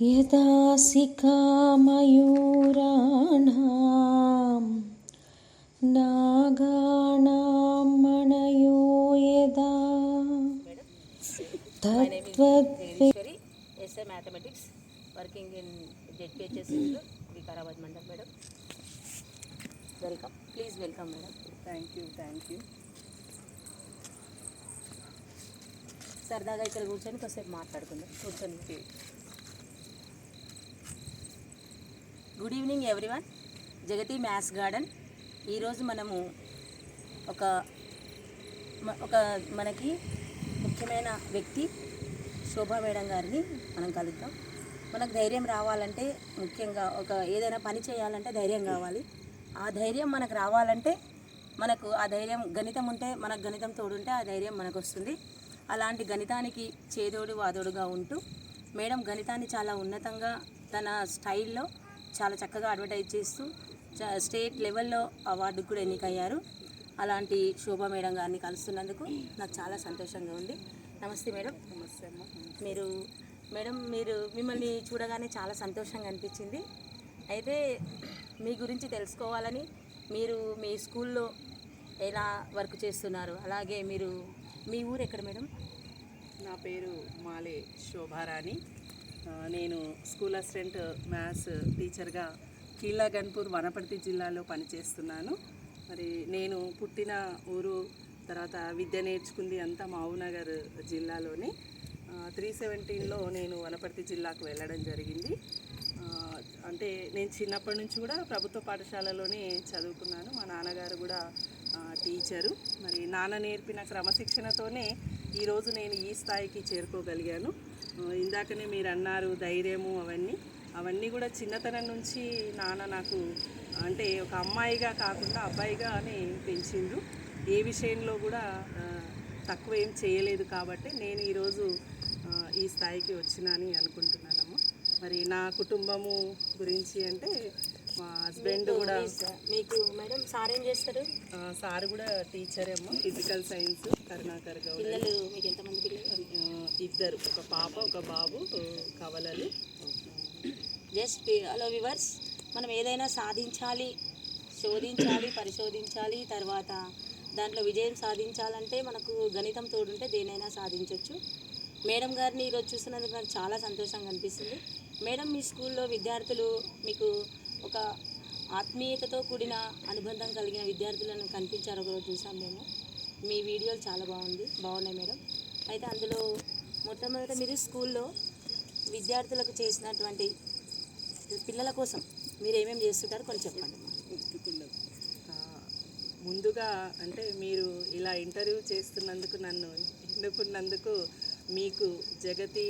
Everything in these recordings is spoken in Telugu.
यदासिका मयूराणां नागाणां मणयो यदा तद्वद् Deveswari S A mathematics working in Z P H S Vikarabad mandal madam welcome please welcome madam thank you thank you సరదాగా ఇక్కడ కూర్చొని కాసేపు మాట్లాడుకుందాం కూర్చొని good evening everyone Jagathi maths garden ఈరోజు మనము ఒక ఒక మనకి ముఖ్యమైన వ్యక్తి శోభా మేడం గారిని మనం కలుద్దాం. మనకు ధైర్యం రావాలంటే ముఖ్యంగా ఒక ఏదైనా పని చేయాలంటే ధైర్యం కావాలి. ఆ ధైర్యం మనకు రావాలంటే మనకు ఆ ధైర్యం గణితం ఉంటే మనకు గణితం తోడుంటే ఆ ధైర్యం మనకు వస్తుంది అలాంటి గణితానికి చేదోడు వాదోడుగా ఉంటూ మేడం గణితాన్ని చాలా ఉన్నతంగా తన స్టైల్లో చాలా చక్కగా అడ్వర్టైజ్ చేస్తూ చ- స్టేట్ లెవెల్లో అవార్డుకు కూడా ఎన్నికయ్యారు. అలాంటి శోభా మేడం గారిని కలుస్తున్నందుకు నాకు చాలా సంతోషంగా ఉంది. నమస్తే మేడం. నమస్తే అమ్మ. మీరు మేడం మీరు మిమ్మల్ని చూడగానే చాలా సంతోషంగా అనిపించింది. అయితే మీ గురించి తెలుసుకోవాలని మీరు మీ స్కూల్లో ఎలా వర్క్ చేస్తున్నారు? అలాగే మీరు మీ ఊరు ఎక్కడ మేడం? నా పేరు మాలే శోభారాణి. నేను స్కూల్ అసిస్టెంట్ మ్యాథ్స్ టీచర్గా కీళ్ళ గన్పూర్ వనపర్తి జిల్లాలో పనిచేస్తున్నాను. మరి నేను పుట్టిన ఊరు తర్వాత విద్య నేర్చుకుంది అంతా మహబూబ్నగర్ జిల్లాలోనే. త్రీ సెవెంటీన్లో నేను వనపర్తి జిల్లాకు వెళ్ళడం జరిగింది. అంటే నేను చిన్నప్పటి నుంచి కూడా ప్రభుత్వ పాఠశాలలోనే చదువుకున్నాను. మా నాన్నగారు కూడా టీచరు. మరి నాన్న నేర్పిన క్రమశిక్షణతోనే ఈరోజు నేను ఈ స్థాయికి చేరుకోగలిగాను. ఇందాకనే మీరు అన్నారు ధైర్యము అవన్నీ. అవన్నీ కూడా చిన్నతనం నుంచి నాన్న నాకు అంటే ఒక అమ్మాయిగా కాకుండా అబ్బాయిగానే పెంచిండ్రు. ఏ విషయంలో కూడా తక్కువ ఏం చేయలేదు కాబట్టి నేను ఈరోజు ఈ స్థాయికి వచ్చినా అని అనుకుంటున్నానమ్మా. మరి నా కుటుంబము గురించి అంటే మా హస్బెండ్ కూడా మీకు మేడం సార్ ఏం చేస్తారు? సార్ కూడా టీచర్ అమ్మ ఫిజికల్ సైన్స్ కరుణాకర్ గౌడ్ పిల్లలు మీకు ఎంతమంది పిల్లలు? ఇద్దరు ఒక పాప ఒక బాబు కవలలు. జస్ట్ హలో వివర్స్ మనం ఏదైనా సాధించాలి శోధించాలి పరిశోధించాలి తర్వాత దాంట్లో విజయం సాధించాలంటే మనకు గణితం తోడుంటే దేనైనా సాధించవచ్చు మేడం గారిని ఈరోజు చూసినందుకు నాకు చాలా సంతోషంగా అనిపిస్తుంది. మేడం మీ స్కూల్లో విద్యార్థులు మీకు ఒక ఆత్మీయతతో కూడిన అనుబంధం కలిగిన విద్యార్థులను కనిపించారు ఒకరోజు చూసాం మేము. మీ వీడియోలు చాలా బాగుంది బాగున్నాయి మేడం. అయితే అందులో మొట్టమొదట మీరు స్కూల్లో విద్యార్థులకు చేసినటువంటి పిల్లల కోసం మీరు ఏమేమి చేస్తుంటారో కొంచెం చెప్పండి. ముందుగా అంటే మీరు ఇలా ఇంటర్వ్యూ చేస్తున్నందుకు నన్ను ఎన్నుకున్నందుకు మీకు జగతి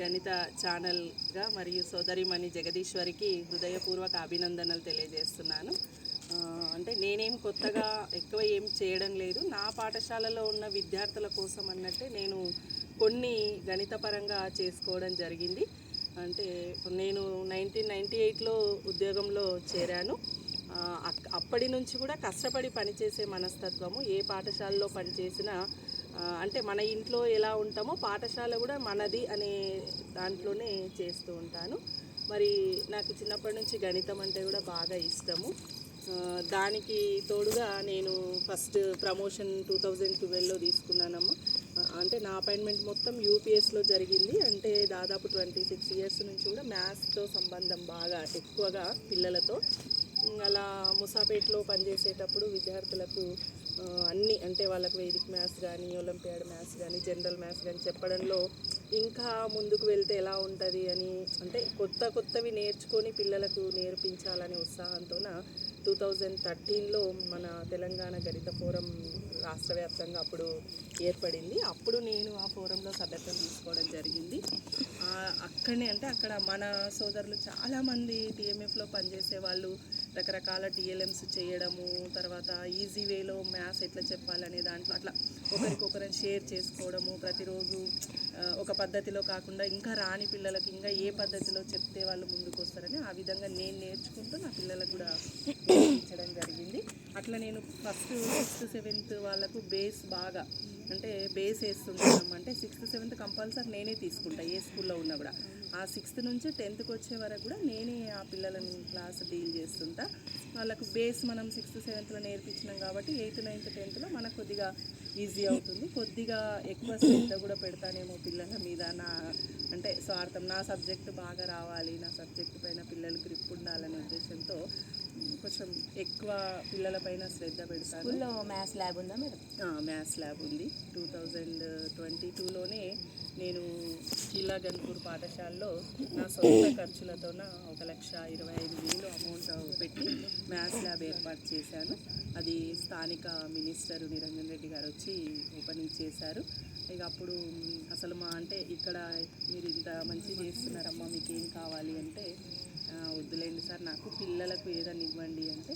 గణిత ఛానల్గా మరియు సోదరిమణి జగదీశ్వరికి హృదయపూర్వక అభినందనలు తెలియజేస్తున్నాను. అంటే నేనేం కొత్తగా ఎక్కువ ఏం చేయడం లేదు. నా పాఠశాలలో ఉన్న విద్యార్థుల కోసం అన్నట్టే నేను కొన్ని గణితపరంగా చేసుకోవడం జరిగింది. అంటే నేను నైన్టీన్ నైంటీ ఎయిట్లో ఉద్యోగంలో చేరాను. అప్పటి నుంచి కూడా కష్టపడి పనిచేసే మనస్తత్వము ఏ పాఠశాలలో పనిచేసినా అంటే మన ఇంట్లో ఎలా ఉంటామో పాఠశాల కూడా మనది అనే దాంట్లోనే చేస్తూ ఉంటాను. మరి నాకు చిన్నప్పటి నుంచి గణితం అంటే కూడా బాగా ఇష్టము. దానికి తోడుగా నేను ఫస్ట్ ప్రమోషన్ టూ థౌజండ్ ట్వెల్వ్లో తీసుకున్నానమ్మా. అంటే నా అపాయింట్మెంట్ మొత్తం యూపీఎస్లో జరిగింది. అంటే దాదాపు ట్వంటీ సిక్స్ ఇయర్స్ నుంచి కూడా మ్యాథ్స్తో సంబంధం బాగా ఎక్కువగా పిల్లలతో. అలా ముసాపేట్లో పనిచేసేటప్పుడు విద్యార్థులకు అన్నీ అన్ని అంటే వాళ్ళకు వేదిక్ మ్యాథ్స్ కానీ ఒలింపియాడ్ మ్యాథ్స్ కానీ జనరల్ మ్యాథ్స్ కానీ చెప్పడంలో ఇంకా ముందుకు వెళ్తే ఎలా ఉంటుంది అని అంటే కొత్త కొత్తవి నేర్చుకొని పిల్లలకు నేర్పించాలనే ఉత్సాహంతోన టూ థౌజండ్ థర్టీన్లో మన తెలంగాణ గణిత ఫోరం రాష్ట్ర వ్యాప్తంగా అప్పుడు ఏర్పడింది. అప్పుడు నేను ఆ ఫోరంలో సభ్యత్వం తీసుకోవడం జరిగింది. అక్కడనే అంటే అక్కడ మన సోదరులు చాలామంది టీఎంఎఫ్లో పనిచేసే వాళ్ళు రకరకాల టీఎల్ఎమ్స్ చేయడము తర్వాత ఈజీ వేలో మ్యాథ్స్ ఎట్లా చెప్పాలనే దాంట్లో అట్లా ఒకరికొకరిని షేర్ చేసుకోవడము ప్రతిరోజు ఒక పద్ధతిలో కాకుండా ఇంకా రాని పిల్లలకి ఇంకా ఏ పద్ధతిలో చెప్తే వాళ్ళు ముందుకు వస్తారని ఆ విధంగా నేను నేర్చుకుంటూ నా పిల్లలకు కూడా నేర్పించడం జరిగింది. అట్లా నేను ఫస్ట్ సిక్స్త్ సెవెంత్ వాళ్ళకు బేస్ బాగా అంటే బేస్ వేస్తుంటాం అంటే సిక్స్త్ సెవెంత్ కంపల్సరీ నేనే తీసుకుంటా ఏ స్కూల్లో ఉన్నా కూడా. ఆ సిక్స్త్ నుంచి టెన్త్కి వచ్చే వరకు కూడా నేనే ఆ పిల్లలని క్లాస్ డీల్ చేస్తుంటా. వాళ్ళకు బేస్ మనం సిక్స్త్ సెవెంత్లో నేర్పించినాం కాబట్టి ఎయిత్ నైన్త్ టెన్త్లో మనకు కొద్దిగా ఈజీ అవుతుంది. కొద్దిగా ఎక్కువ శ్రద్ధ కూడా పెడతానేమో పిల్లల మీద. నా అంటే స్వార్థం నా సబ్జెక్ట్ బాగా రావాలి నా సబ్జెక్ట్ పైన పిల్లలు గ్రిప్ ఉండాలనే ఉద్దేశంతో కొంచెం ఎక్కువ పిల్లల పైన శ్రద్ధ పెడతాను స్కూల్లో మ్యాథ్స్ ల్యాబ్ ఉందా మేడం? మ్యాథ్స్ ల్యాబ్ ఉంది. టూ థౌజండ్ ట్వంటీ టూలోనే నేను కిలా గన్పూర్ పాఠశాలలో నా సొంత ఖర్చులతోన ఒక లక్ష ఇరవై ఐదు వేలు అమౌంట్ పెట్టి మ్యాథ్స్ ల్యాబ్ ఏర్పాటు చేశాను. అది స్థానిక మినిస్టర్ నిరంజన్ రెడ్డి గారు వచ్చి ఓపెనింగ్ చేశారు. ఇక అప్పుడు అసలు మా అంటే ఇక్కడ మీరు ఇంత మంచి చేస్తున్నారమ్మా మీకు ఏం కావాలి అంటే "ఆ, వద్దులేండి సార్ నాకు పిల్లలకు ఏదని ఇవ్వండి అంటే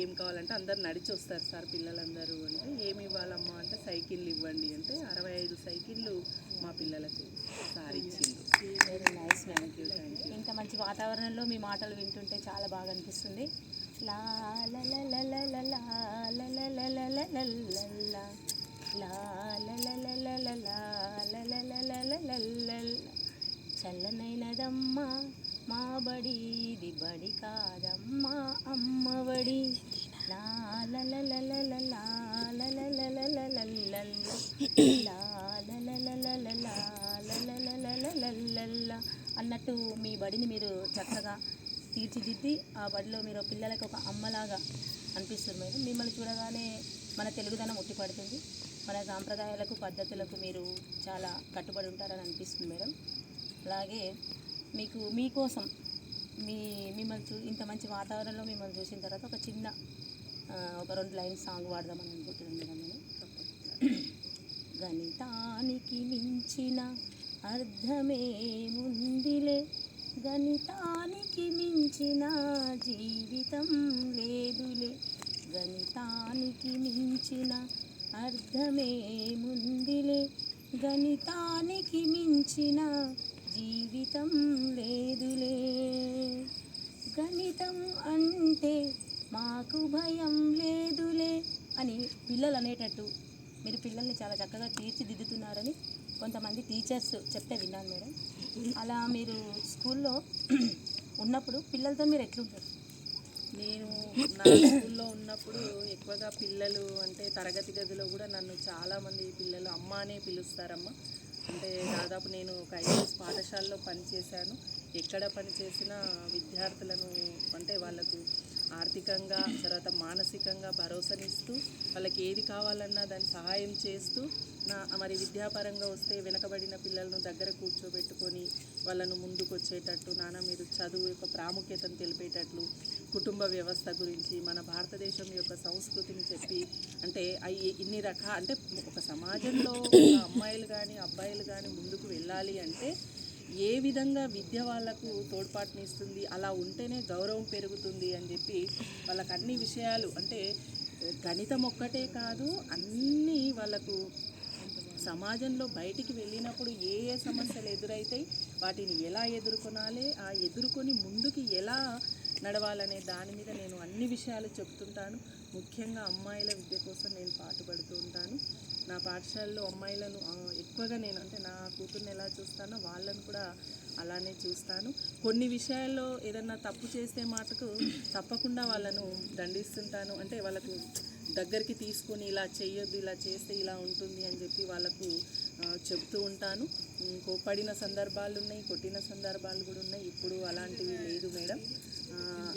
ఏం కావాలంటే అందరు నడిచి వస్తారు సార్ పిల్లలందరూ అంటే ఏమి ఇవ్వాలమ్మా అంటే సైకిళ్ళు ఇవ్వండి అంటే అరవై ఐదు సైకిళ్ళు మా పిల్లలకు సార్ ఇచ్చింది very nice thank you thank you ఇంత మంచి వాతావరణంలో మీ మాటలు వింటుంటే చాలా బాగా అనిపిస్తుంది లా చల్లనైనదమ్మా మా బడిది బడి కాదమ్మా అమ్మవడి అన్నట్టు మీ బడిని మీరు చక్కగా తీర్చిదిద్ది ఆ బడిలో మీరు పిల్లలకు ఒక అమ్మలాగా అనిపిస్తుంది మేడం మిమ్మల్ని చూడగానే మన తెలుగుదనం ఉట్టిపడుతుంది మన సాంప్రదాయాలకు పద్ధతులకు మీరు చాలా కట్టుబడి ఉంటారని అనిపిస్తుంది మేడం అలాగే మీకు మీకోసం మీ మిమ్మల్ని చూ ఇంత మంచి వాతావరణంలో మిమ్మల్ని చూసిన తర్వాత ఒక చిన్న ఒక రెండు లైన్ సాంగ్ పాడదామని అనుకుంటున్నాను నేను. గణితానికి మించిన అర్థమేముందిలే గణితానికి మించిన జీవితం లేదులే. గణితానికి మించిన అర్థమేముందిలే గణితానికి మించిన జీవితం లేదులే. గణితం అంటే మాకు భయం లేదులే అని పిల్లలు అనేటట్టు మీరు పిల్లల్ని చాలా చక్కగా తీర్చిదిద్దుతున్నారని కొంతమంది టీచర్స్ చెప్తే విన్నాను మేడం. అలా మీరు స్కూల్లో ఉన్నప్పుడు పిల్లలతో మీరు ఎట్లుంటారు? నేను నా స్కూల్లో ఉన్నప్పుడు ఎక్కువగా పిల్లలు అంటే తరగతి గదిలో కూడా నన్ను చాలామంది పిల్లలు అమ్మ అనే పిలుస్తారమ్మ. అంటే దాదాపు నేను ఒక ఐదు పాఠశాలలో పనిచేశాను ఎక్కడ పనిచేసినా విద్యార్థులను అంటే వాళ్ళకు ఆర్థికంగా తర్వాత మానసికంగా భరోసానిస్తూ వాళ్ళకి ఏది కావాలన్నా దాన్ని సహాయం చేస్తూ నా మరి విద్యాపరంగా వస్తే వెనకబడిన పిల్లలను దగ్గర కూర్చోబెట్టుకొని వాళ్ళను ముందుకు వచ్చేటట్టు నాన్న మీరు చదువు యొక్క ప్రాముఖ్యతను తెలిపేటట్లు కుటుంబ వ్యవస్థ గురించి మన భారతదేశం యొక్క సంస్కృతిని చెప్పి అంటే అవి ఇన్ని రకాల అంటే ఒక సమాజంలో ఒక అమ్మాయిలు కానీ అబ్బాయిలు కానీ ముందుకు వెళ్ళాలి అంటే ఏ విధంగా విద్య వాళ్ళకు తోడ్పాటునిస్తుంది అలా ఉంటేనే గౌరవం పెరుగుతుంది అని చెప్పి వాళ్ళకి అన్ని విషయాలు అంటే గణితం ఒక్కటే కాదు అన్నీ వాళ్ళకు సమాజంలో బయటికి వెళ్ళినప్పుడు ఏ ఏ సమస్యలు ఎదురైతాయి వాటిని ఎలా ఎదుర్కొనాలి ఆ ఎదుర్కొని ముందుకి ఎలా నడవాలనే దాని మీద నేను అన్ని విషయాలు చెప్తుంటాను. ముఖ్యంగా అమ్మాయిల విద్య కోసం నేను పాటుపడుతూ ఉంటాను. నా పాఠశాలలో అమ్మాయిలను ఎక్కువగా నేను అంటే నా కూతుర్ని ఎలా చూస్తానో వాళ్ళను కూడా అలానే చూస్తాను. కొన్ని విషయాల్లో ఏదన్నా తప్పు చేస్తే మాటకు తప్పకుండా వాళ్ళను దండిస్తుంటాను. అంటే వాళ్ళకు దగ్గరికి తీసుకొని ఇలా చేయొద్దు ఇలా చేస్తే ఇలా ఉంటుంది అని చెప్పి వాళ్ళకు చెప్తూ ఉంటాను. కోపడిన సందర్భాలు ఉన్నాయి కొట్టిన సందర్భాలు కూడా ఉన్నాయి. ఇప్పుడు అలాంటివి లేదు మేడం.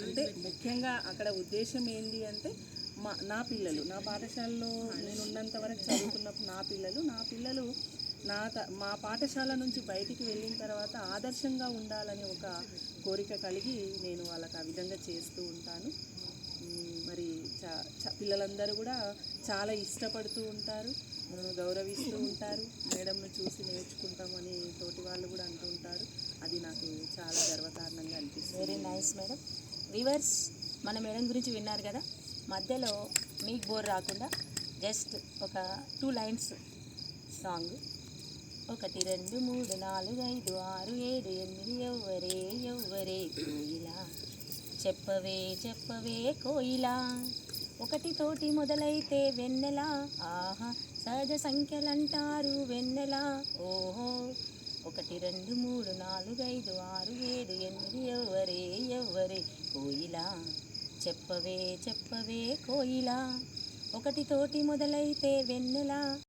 అంటే ముఖ్యంగా అక్కడ ఉద్దేశం ఏంటి అంటే మా నా పిల్లలు నా పాఠశాలలో నేను ఉన్నంత వరకు చదువుకున్నప్పుడు నా పిల్లలు నా పిల్లలు నా త- మా పాఠశాల నుంచి బయటికి వెళ్ళిన తర్వాత ఆదర్శంగా ఉండాలని ఒక కోరిక కలిగి నేను వాళ్ళకి ఆ విధంగా చేస్తూ ఉంటాను. మరి చా పిల్లలందరూ కూడా చాలా ఇష్టపడుతూ ఉంటారు గౌరవిస్తూ ఉంటారు. మేడంను చూసి నేర్చుకుంటామని తోటి వాళ్ళు కూడా అంటూ ఉంటారు. అది నాకు చాలా గర్వకారణంగా అనిపిస్తుంది. Nice madam. వివర్స్ మన మేడం గురించి విన్నారు కదా మధ్యలో మీకు బోర్ రాకుండా జస్ట్ ఒక టూ లైన్స్ సాంగ్ ఒకటి రెండు మూడు నాలుగు ఐదు ఆరు ఏడు ఎనిమిది ఎవ్వరే ఎవ్వరే కోయిలా. చెప్పవే చెప్పవే కోయిలా. ఒకటితోటి మొదలైతే వెన్నెల. ఆహా సహజ సంఖ్యలంటారు వెన్నెలా. ఓహో ఒకటి రెండు మూడు నాలుగు ఐదు ఆరు ఏడు ఎనిమిది ఎవ్వరే ఎవ్వరే కోయిలా. చెప్పవే చెప్పవే కోయిలా. ఒకటి తోటి మొదలైతే వెన్నెలా.